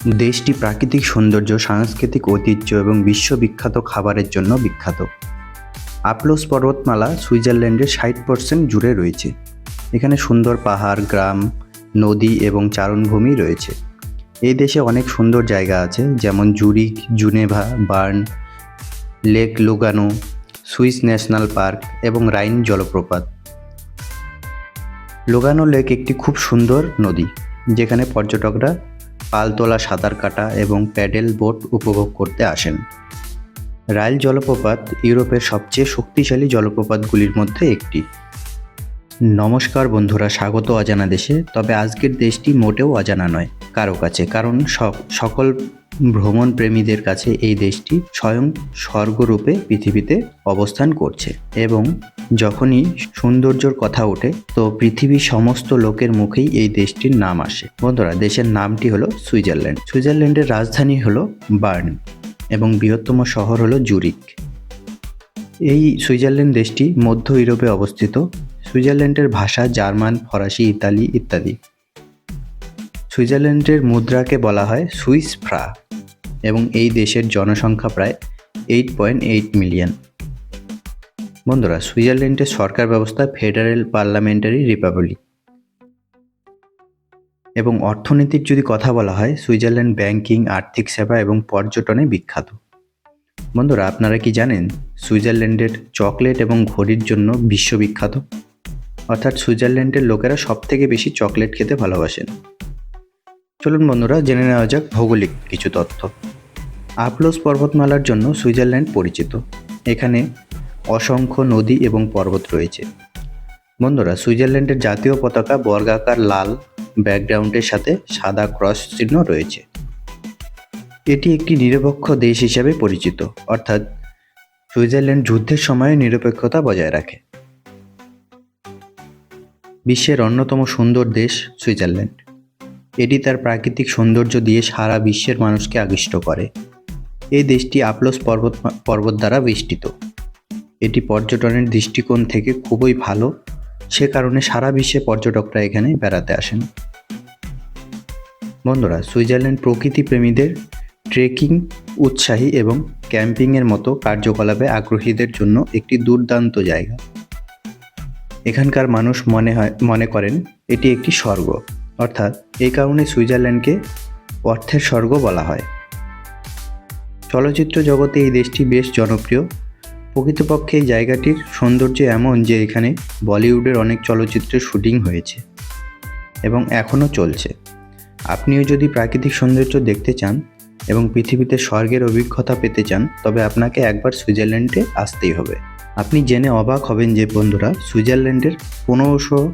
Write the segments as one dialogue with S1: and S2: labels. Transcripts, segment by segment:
S1: দেশটি প্রাকৃতিক সৌন্দর্য, সাংস্কৃতিক ঐতিহ্য এবং বিশ্ববিখ্যাত খাবারের জন্য বিখ্যাত। আপলোস পর্বতমালা সুইজারল্যান্ডের ষাট পার্সেন্ট জুড়ে রয়েছে। এখানে সুন্দর পাহাড়, গ্রাম, নদী এবং চারণভূমি রয়েছে। এই দেশে অনেক সুন্দর জায়গা আছে, যেমন Zurich Geneva, Bern, lake Lugano, Swiss national park এবং রাইন জলপ্রপাত। লোগানো লেক একটি খুব সুন্দর নদী, যেখানে পর্যটকরা পালতোলা সাঁতার কাটা এবং প্যাডেল বোট উপভোগ করতে আসেন। রায়েল জলপ্রপাত ইউরোপের সবচেয়ে শক্তিশালী জলপ্রপাতগুলির মধ্যে একটি। নমস্কার বন্ধুরা, স্বাগত অজানা দেশে। তবে আজকের দেশটি মোটেও অজানা নয় কারও কাছে, কারণ সক- সকল ভ্রমণ প্রেমীদের কাছে এই দেশটি স্বয়ং স্বর্গরূপে পৃথিবীতে অবস্থান করছে এবং যখনই সৌন্দর্যর কথা ওঠে, তো পৃথিবীর সমস্ত লোকের মুখেই এই দেশটির নাম আসে। বন্ধুরা, দেশের নামটি হলো সুইজারল্যান্ড। সুইজারল্যান্ডের রাজধানী হলো বার্ন এবং বৃহত্তম শহর হলো জুরিক এই সুইজারল্যান্ড দেশটি মধ্য ইউরোপে অবস্থিত। সুইজারল্যান্ডের ভাষা জার্মান, ফরাসি, ইতালি ইত্যাদি। সুইজারল্যান্ডের মুদ্রাকে বলা হয় সুইস ফ্রা এবং এই দেশের জনসংখ্যা প্রায় এইট পয়েন্ট এইট মিলিয়ন বন্ধুরা, সুইজারল্যান্ডের সরকার ব্যবস্থা ফেডারেল পার্লামেন্টারি রিপাবলিক। এবং অর্থনীতির যদি কথা বলা হয়, সুইজারল্যান্ড ব্যাংকিং, আর্থিক সেবা এবং পর্যটনে বিখ্যাত। বন্ধুরা, আপনারা কি জানেন সুইজারল্যান্ডের চকলেট এবং ঘড়ির জন্য বিশ্ববিখ্যাত? অর্থাৎ সুইজারল্যান্ডের লোকেরা সব থেকে বেশি চকলেট খেতে ভালোবাসেন। চলুন বন্ধুরা জেনে নেওয়া যাক ভৌগোলিক কিছু তথ্য। আপলোস পর্বতমালার জন্য সুইজারল্যান্ড পরিচিত। এখানে অসংখ্য নদী এবং পর্বত রয়েছে। বন্ধুরা, সুইজারল্যান্ডের জাতীয় পতাকা বর্গাকার লাল ব্যাকগ্রাউন্ডের সাথে সাদা ক্রস চিহ্ন রয়েছে। এটি একটি নিরপেক্ষ দেশ হিসাবে পরিচিত, অর্থাৎ সুইজারল্যান্ড যুদ্ধের সময়ে নিরপেক্ষতা বজায় রাখে। বিশ্বের অন্যতম সুন্দর দেশ সুইজারল্যান্ড। এটি তার প্রাকৃতিক সৌন্দর্য দিয়ে সারা বিশ্বের মানুষকে আকৃষ্ট করে। এই দেশটি আপলোস পর্বত পর্বত দ্বারা বেষ্টিত। এটি পর্যটনের দৃষ্টিকোণ থেকে খুবই ভালো। সে কারণে সারা বিশ্বে পর্যটকরা এখানে বেড়াতে আসেন। বন্ধুরা, সুইজারল্যান্ড প্রকৃতি প্রেমীদের ট্রেকিং উৎসাহী এবং ক্যাম্পিংয়ের মতো কার্যকলাপে আগ্রহীদের জন্য একটি দুর্দান্ত জায়গা। এখানকার মানুষ মনে হয়, মনে করেন এটি একটি স্বর্গ। অর্থাৎ এই কারণে সুইজারল্যান্ডকে অর্থের স্বর্গ বলা হয়। চলচ্চিত্র জগতে এই দেশটি বেশ জনপ্রিয়। প্রকৃতপক্ষে এই জায়গাটির সৌন্দর্য এমন যে এখানে বলিউডের অনেক চলচ্চিত্রের শুটিং হয়েছে এবং এখনও চলছে। আপনিও যদি প্রাকৃতিক সৌন্দর্য দেখতে চান এবং পৃথিবীতে স্বর্গের অভিজ্ঞতা পেতে চান, তবে আপনাকে একবার সুইজারল্যান্ডে আসতেই হবে। আপনি জেনে অবাক হবেন যে বন্ধুরা, সুইজারল্যান্ডের পনেরোশো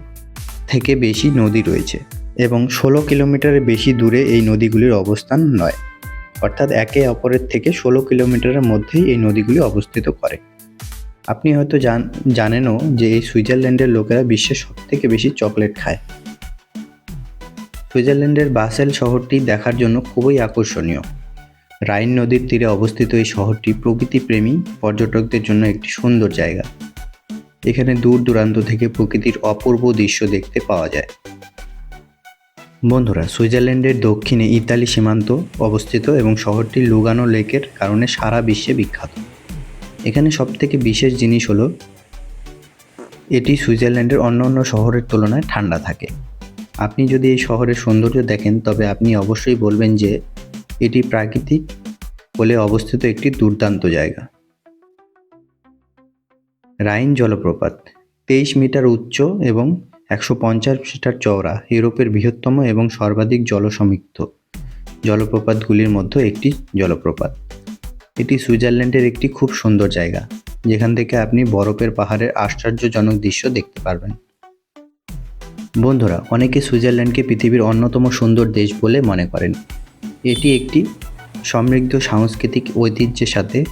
S1: থেকে বেশি নদী রয়েছে। এবং ষোলো কিলোমিটারের বেশি দূরে এই নদীগুলির অবস্থান নয়। অর্থাৎ একে অপরের থেকে ষোলো কিলোমিটারের মধ্যেই এই নদীগুলি অবস্থিত করে। আপনি হয়তো জান, জানেনও যে এই সুইজারল্যান্ডের লোকেরা বিশ্বের সব থেকে বেশি চকলেট খায়। সুইজারল্যান্ডের বাসেল শহরটি দেখার জন্য খুবই আকর্ষণীয়। রাইন নদীর তীরে অবস্থিত এই শহরটি প্রকৃতিপ্রেমী পর্যটকদের জন্য একটি সুন্দর জায়গা। এখানে দূর দূরান্ত থেকে প্রকৃতির অপূর্ব দৃশ্য দেখতে পাওয়া যায়। বন্ধুরা, সুইজারল্যান্ডের দক্ষিণে ইতালি সীমান্ত অবস্থিত এবং শহরটি লুগানো লেকের কারণে সারা বিশ্বে বিখ্যাত। এখানে সবথেকে বিশেষ জিনিস হলো, এটি সুইজারল্যান্ডের অন্য অন্য শহরের তুলনায় ঠান্ডা থাকে। আপনি যদি এই শহরের সৌন্দর্য দেখেন, তবে আপনি অবশ্যই বলবেন যে এটি প্রাকৃতিক বলে অবস্থিত একটি দুর্দান্ত জায়গা। রাইন জলপ্রপাত, তেইশ মিটার উচ্চ এবং একশো পঞ্চাশ মিটার চওড়া, ইউরোপের বৃহত্তম এবং সর্বাধিক জলসমৃদ্ধ জলপ্রপাতগুলির মধ্যে একটি জলপ্রপাত। এটি সুইজারল্যান্ডের একটি খুব সুন্দর জায়গা, যেখান থেকে আপনি বরফের পাহাড়ের আশ্চর্যজনক দৃশ্য দেখতে পারবেন। বন্ধুরা, অনেকে সুইজারল্যান্ডকে পৃথিবীর অন্যতম সুন্দর দেশ বলে মনে করেন। এটি একটি সমৃদ্ধ সাংস্কৃতিক ঐতিহ্যের সাথে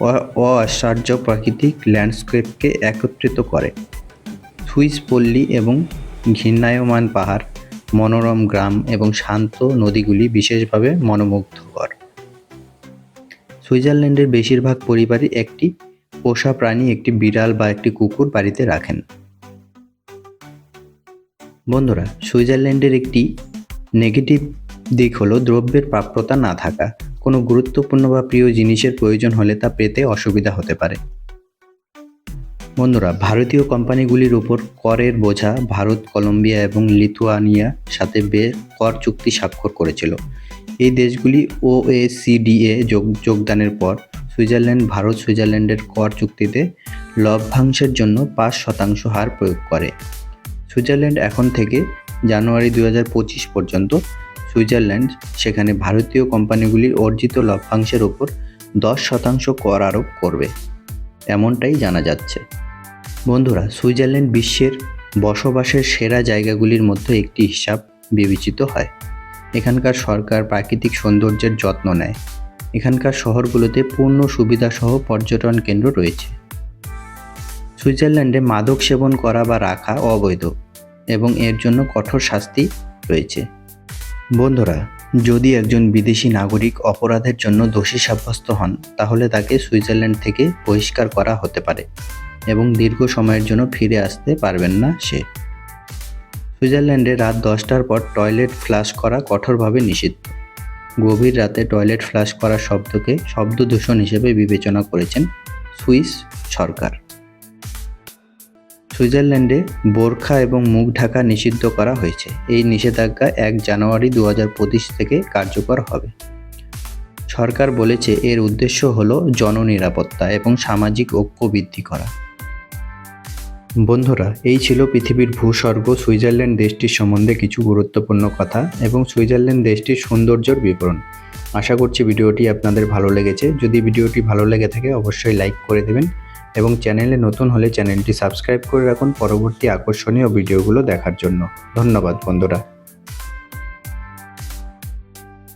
S1: অ- অআশ্চর্য প্রাকৃতিক ল্যান্ডস্কেপকে একত্রিত করে। সুইস পল্লী এবং ঘৃণায়মান পাহাড়, মনোরম গ্রাম এবং শান্ত নদীগুলি বিশেষভাবে মনোমুগ্ধকর। সুইজারল্যান্ডের বেশিরভাগ পরিবারই একটি পোষা প্রাণী, একটি বিড়াল বা একটি কুকুর বাড়িতে রাখেন। বন্ধুরা, সুইজারল্যান্ডের একটি নেগেটিভ দিক হলো দ্রব্যের প্রাপ্যতা না থাকা। কোনো গুরুত্বপূর্ণ বা প্রিয় জিনিসের প্রয়োজন হলে তা পেতে অসুবিধা হতে পারে। বন্ধুরা, ভারতীয় কোম্পানিগুলির উপর করের বোঝা ভারত, কলম্বিয়া এবং লিথুয়ানিয়া সাথে বে, কর চুক্তি স্বাক্ষর করেছিল। এই দেশগুলি ওএসিডিএ যোগ, যোগদানের পর সুইজারল্যান্ড, ভারত সুইজারল্যান্ডের কর চুক্তিতে লভ্যাংশের জন্য পাঁচ শতাংশ হার প্রয়োগ করে। সুইজারল্যান্ড এখন থেকে জানুয়ারি দু হাজার পঁচিশ পর্যন্ত সুইজারল্যান্ড, সেখানে ভারতীয় কোম্পানিগুলির অর্জিত লভ্যাংশের ওপর দশ শতাংশ কর আরোপ করবে। এমনটাই জানা যাচ্ছে। বন্ধুরা, সুইজারল্যান্ড বিশ্বের বসবাসের সেরা জায়গাগুলির মধ্যে একটি হিসাব বিবেচিত হয়। এখানকার সরকার প্রাকৃতিক সৌন্দর্যের যত্ন নেয়। এখানকার শহরগুলোতে পূর্ণ সুবিধাসহ পর্যটন কেন্দ্র রয়েছে। সুইজারল্যান্ডে মাদক সেবন করা বা রাখা অবৈধ এবং এর জন্য কঠোর শাস্তি রয়েছে। বন্ধুরা, যদি একজন বিদেশি নাগরিক অপরাধের জন্য দোষী সাব্যস্ত হন, তাহলে তাকে সুইজারল্যান্ড থেকে বহিষ্কার করা হতে পারে। এবং দীর্ঘ সময়ের জন্য ফিরে আসতে পারবেন না সে। সুইজারল্যান্ডে রাত দশটার পর টয়লেট ফ্লাশ করা কঠোরভাবে নিষিদ্ধ। গভীর রাতে টয়লেট ফ্লাশ করার শব্দকে শব্দ দূষণ হিসেবে বিবেচনা করেছেন সুইস সরকার। সুইজারল্যান্ডে বোরখা এবং মুখ ঢাকা নিষিদ্ধ করা হয়েছে। এই নিষেধাজ্ঞা এক জানুয়ারি দু হাজার পঁচিশ থেকে কার্যকর হবে। সরকার বলেছে এর উদ্দেশ্য হল জননিরাপত্তা এবং সামাজিক ঐক্য বৃদ্ধি করা। বন্ধুরা, এই ছিল পৃথিবীর ভূস্বর্গ সুইজারল্যান্ড দেশটির সম্বন্ধে কিছু গুরুত্বপূর্ণ কথা এবং সুইজারল্যান্ড দেশটির সৌন্দর্যর বিবরণ। আশা করছি ভিডিওটি আপনাদের ভালো লেগেছে। যদি ভিডিওটি ভালো লেগে থাকে, অবশ্যই লাইক করে দেবেন এবং চ্যানেলে নতুন হলে চ্যানেলটি সাবস্ক্রাইব করে রাখুন পরবর্তী আকর্ষণীয় ভিডিওগুলো দেখার জন্য। ধন্যবাদ বন্ধুরা।